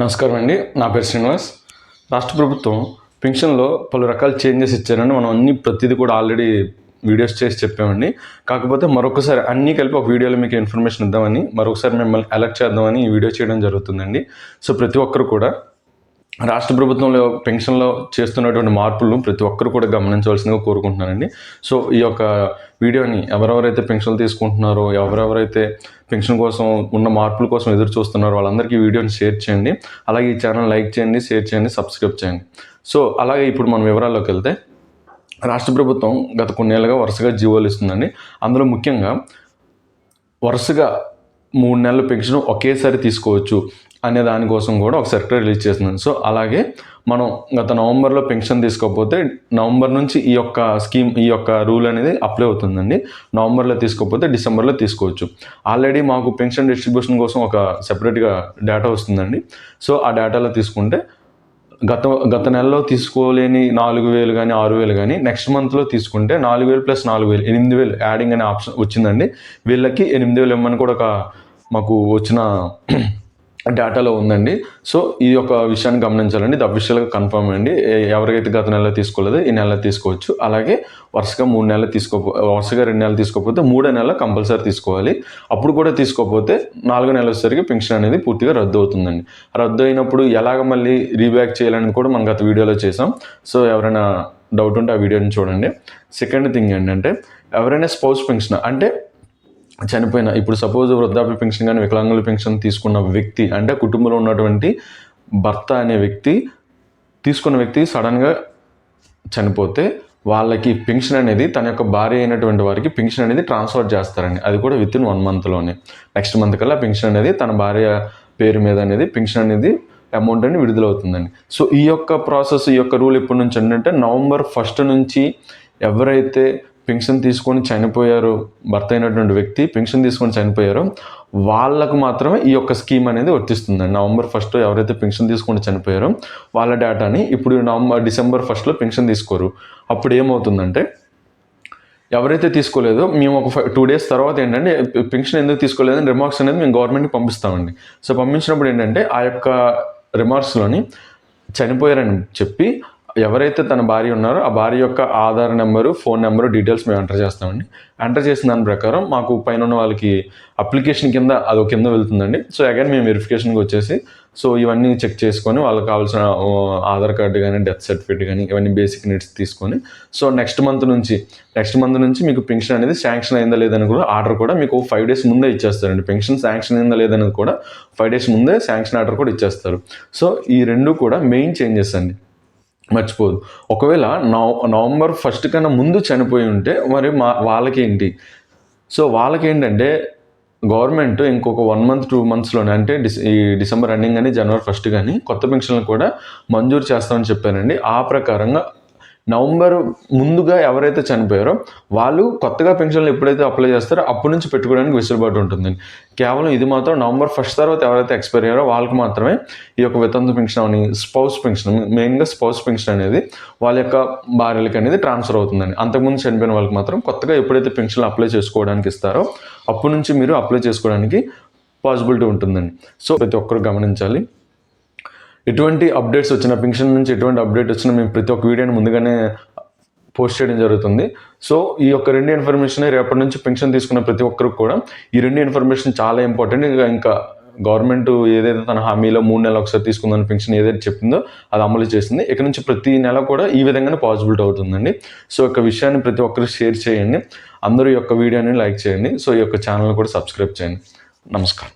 నమస్కారం అండి. నా పేరు శ్రీనివాస్. రాష్ట్ర ప్రభుత్వం పెన్షన్లో పలు రకాల చేంజెస్ ఇచ్చారండి మనం అన్ని ప్రతిదీ కూడా ఆల్రెడీ వీడియోస్ చేసి చెప్పామండి. కాకపోతే మరొకసారి అన్నీ కలిపి ఒక వీడియోలో మీకు ఇన్ఫర్మేషన్ ఇద్దామని మరొకసారి మిమ్మల్ని అలర్ట్ చేద్దామని ఈ వీడియో చేయడం జరుగుతుందండి. సో ప్రతి ఒక్కరు కూడా రాష్ట్ర ప్రభుత్వంలో పెన్షన్లో చేస్తున్నటువంటి మార్పులను ప్రతి ఒక్కరు కూడా గమనించవలసిందిగా కోరుకుంటున్నానండి. సో ఈ యొక్క వీడియోని ఎవరెవరైతే పెన్షన్లు తీసుకుంటున్నారో ఎవరెవరైతే పెన్షన్ కోసం ఉన్న మార్పుల కోసం ఎదురు చూస్తున్నారో వాళ్ళందరికీ ఈ వీడియోని షేర్ చేయండి. అలాగే ఈ ఛానల్ లైక్ చేయండి షేర్ చేయండి సబ్స్క్రైబ్ చేయండి. సో అలాగే ఇప్పుడు మనం వివరాల్లోకి వెళ్తే రాష్ట్ర ప్రభుత్వం గత కొన్నేళ్ళుగా వరుసగా జీవోలు ఇస్తుందండి. అందులో ముఖ్యంగా వరుసగా మూడు నెలల పెన్షన్ ఒకేసారి తీసుకోవచ్చు. అనే దానికోసం కూడా ఒక సర్క్యులర్ రిలీజ్ చేస్తున్నాను సో అలాగే మనం గత నవంబర్లో పెన్షన్ తీసుకోకపోతే నవంబర్ నుంచి ఈ యొక్క స్కీమ్ ఈ యొక్క రూల్ అనేది అప్లై అవుతుందండి. నవంబర్లో తీసుకోకపోతే డిసెంబర్లో తీసుకోవచ్చు. ఆల్రెడీ మాకు పెన్షన్ డిస్ట్రిబ్యూషన్ కోసం ఒక సెపరేట్గా డేటా వస్తుందండి. సో ఆ డేటాలో తీసుకుంటే గత గత నెలలో తీసుకోలేని నాలుగు వేలు కానీ ఆరు వేలు కానీ నెక్స్ట్ మంత్లో తీసుకుంటే నాలుగు వేలు ప్లస్ నాలుగు వేలు ఎనిమిది వేలు యాడింగ్ అనే ఆప్షన్ వచ్చిందండి. వీళ్ళకి ఎనిమిది వేలు ఇవ్వమని కూడా ఒక మాకు వచ్చిన డేటాలో ఉందండి. సో ఈ యొక్క విషయాన్ని గమనించాలండి. ఇది అఫీషియల్గా కన్ఫర్మ్ అండి. ఎవరికైతే గత నెలలో తీసుకోలేదో ఈ నెల తీసుకోవచ్చు. అలాగే వరుసగా మూడు నెలలు తీసుకోపో వరుసగా రెండు నెలలు తీసుకోకపోతే మూడో నెల కంపల్సరీ తీసుకోవాలి. అప్పుడు కూడా తీసుకోకపోతే నాలుగో నెల వచ్చేసరికి పెన్షన్ అనేది పూర్తిగా రద్దు అవుతుందండి. రద్దు అయినప్పుడు ఎలాగ మళ్ళీ రీబ్యాక్ చేయాలని కూడా మనం గత వీడియోలో చేసాం సో ఎవరైనా డౌట్ ఉంటే ఆ వీడియోని చూడండి. సెకండ్ థింగ్ ఏంటంటే ఎవరైనా స్పౌస్ పెన్షన్ అంటే చనిపోయిన ఇప్పుడు సపోజ్ వృద్ధాప్య పెన్షన్ కానీ వికలాంగుల పెన్షన్ తీసుకున్న వ్యక్తి అంటే కుటుంబంలో ఉన్నటువంటి భర్త అనే వ్యక్తి తీసుకున్న వ్యక్తి సడన్గా చనిపోతే వాళ్ళకి పెన్షన్ అనేది తన యొక్క భార్య అయినటువంటి వారికి పెన్షన్ అనేది ట్రాన్స్ఫర్ చేస్తారండి. అది కూడా విత్ ఇన్ వన్ మంత్లోనే నెక్స్ట్ మంత్ కల్లా పెన్షన్ అనేది తన భార్య పేరు మీద అనేది పెన్షన్ అనేది అమౌంట్ అనేది విడుదలవుతుందండి. సో ఈ యొక్క ప్రాసెస్ ఈ యొక్క రూల్ ఎప్పటి నుంచి అంటే నవంబర్ ఫస్ట్ నుంచి ఎవరైతే పెన్షన్ తీసుకొని చనిపోయారు భర్త అయినటువంటి వ్యక్తి పెన్షన్ తీసుకొని చనిపోయారు. వాళ్ళకు మాత్రమే ఈ యొక్క స్కీమ్ అనేది వర్తిస్తుందండి. నవంబర్ ఫస్ట్ ఎవరైతే పెన్షన్ తీసుకొని చనిపోయారో వాళ్ళ డేటాని ఇప్పుడు నవంబర్ డిసెంబర్ ఫస్ట్లో పెన్షన్ తీసుకోరు. అప్పుడు ఏమవుతుందంటే ఎవరైతే తీసుకోలేదో మేము ఒక ఫైవ్ టూ డేస్ తర్వాత ఏంటంటే పెన్షన్ ఎందుకు తీసుకోలేదని రిమార్క్స్ అనేది మేము గవర్నమెంట్కి పంపిస్తామండి. సో పంపించినప్పుడు ఏంటంటే ఆ యొక్క రిమార్క్స్లోని చనిపోయారని చెప్పి ఎవరైతే తన భార్య ఉన్నారో ఆ భార్య యొక్క Aadhaar number phone number details మేము ఎంటర్ చేస్తామండి. ఎంటర్ చేసిన దాని ప్రకారం మాకు పైన ఉన్న వాళ్ళకి అప్లికేషన్ కింద అది కింద వెళ్తుందండి. సో అగైన్ మేము వెరిఫికేషన్కి వచ్చేసి సో ఇవన్నీ చెక్ చేసుకొని వాళ్ళకి కావాల్సిన ఆధార్ కార్డు కానీ డెత్ సర్టిఫికేట్ కానీ ఇవన్నీ బేసిక్ నీడ్స్ తీసుకొని సో నెక్స్ట్ మంత్ నుంచి నెక్స్ట్ మంత్ నుంచి మీకు పెన్షన్ అనేది శాంక్షన్ అయిందా లేదని కూడా ఆర్డర్ కూడా మీకు ఫైవ్ డేస్ ముందే ఇచ్చేస్తారండి. పెన్షన్ శాంక్షన్ అయిందా లేదనేది కూడా ఫైవ్ డేస్ ముందే శాంక్షన్ ఆర్డర్ కూడా ఇచ్చేస్తారు. సో ఈ రెండు కూడా మెయిన్ చేంజెస్ అండి. మర్చిపోదు. ఒకవేళ నవ నవంబర్ ఫస్ట్ కన్నా ముందు చనిపోయి ఉంటే మరి మా వాళ్ళకేంటి? సో వాళ్ళకేంటంటే గవర్నమెంట్ ఇంకొక వన్ మంత్ టూ మంత్స్లోనే అంటే డిస్ ఈ డిసెంబర్ ఎండింగ్ కానీ జనవరి ఫస్ట్ కానీ కొత్త పెన్షన్లు కూడా మంజూరు చేస్తామని చెప్పానండి ఆ ప్రకారంగా నవంబర్ ముందుగా ఎవరైతే చనిపోయారో వాళ్ళు కొత్తగా పెన్షన్లు ఎప్పుడైతే అప్లై చేస్తారో అప్పటి నుంచి పెట్టుకోవడానికి వెసులుబాటు ఉంటుందండి కేవలం ఇది మాత్రం నవంబర్ ఫస్ట్ తర్వాత ఎవరైతే ఎక్స్పైర్ అయ్యారో వాళ్ళకి మాత్రమే ఈ యొక్క వితంతు పెన్షన్ అని స్పౌస్ పెన్షన్ మెయిన్గా స్పౌస్ పెన్షన్ అనేది వాళ్ళ యొక్క భార్యలకి అనేది ట్రాన్స్ఫర్ అవుతుందండి. అంతకుముందు చనిపోయిన వాళ్ళకి మాత్రం కొత్తగా ఎప్పుడైతే పెన్షన్లు అప్లై చేసుకోవడానికి ఇస్తారో అప్పటి నుంచి మీరు అప్లై చేసుకోవడానికి పాసిబిలిటీ ఉంటుందండి. సో ప్రతి ఒక్కరు గమనించాలి. ఎటువంటి అప్డేట్స్ వచ్చినా పెన్షన్ నుంచి ఎటువంటి అప్డేట్ వచ్చినా మేము ప్రతి ఒక్క వీడియోని ముందుగానే పోస్ట్ చేయడం జరుగుతుంది. సో ఈ యొక్క రెండు ఇన్ఫర్మేషన్ రేపటి నుంచి పెన్షన్ తీసుకున్న ప్రతి ఒక్కరికి కూడా ఈ రెండు ఇన్ఫర్మేషన్ చాలా ఇంపార్టెంట్. ఇంకా ఇంకా గవర్నమెంట్ ఏదైతే తన హామీలో మూడు నెలలు ఒకసారి తీసుకుందని పెన్షన్ ఏదైతే చెప్పిందో అది అమలు చేసింది. ఇక్కడ నుంచి ప్రతి నెల కూడా ఈ విధంగానే పాసిబిలిటీ అవుతుందండి. సో యొక్క విషయాన్ని ప్రతి ఒక్కరు షేర్ చేయండి. అందరూ ఈ యొక్క వీడియోని లైక్ చేయండి. సో ఈ యొక్క ఛానల్ కూడా సబ్స్క్రైబ్ చేయండి. నమస్కారం.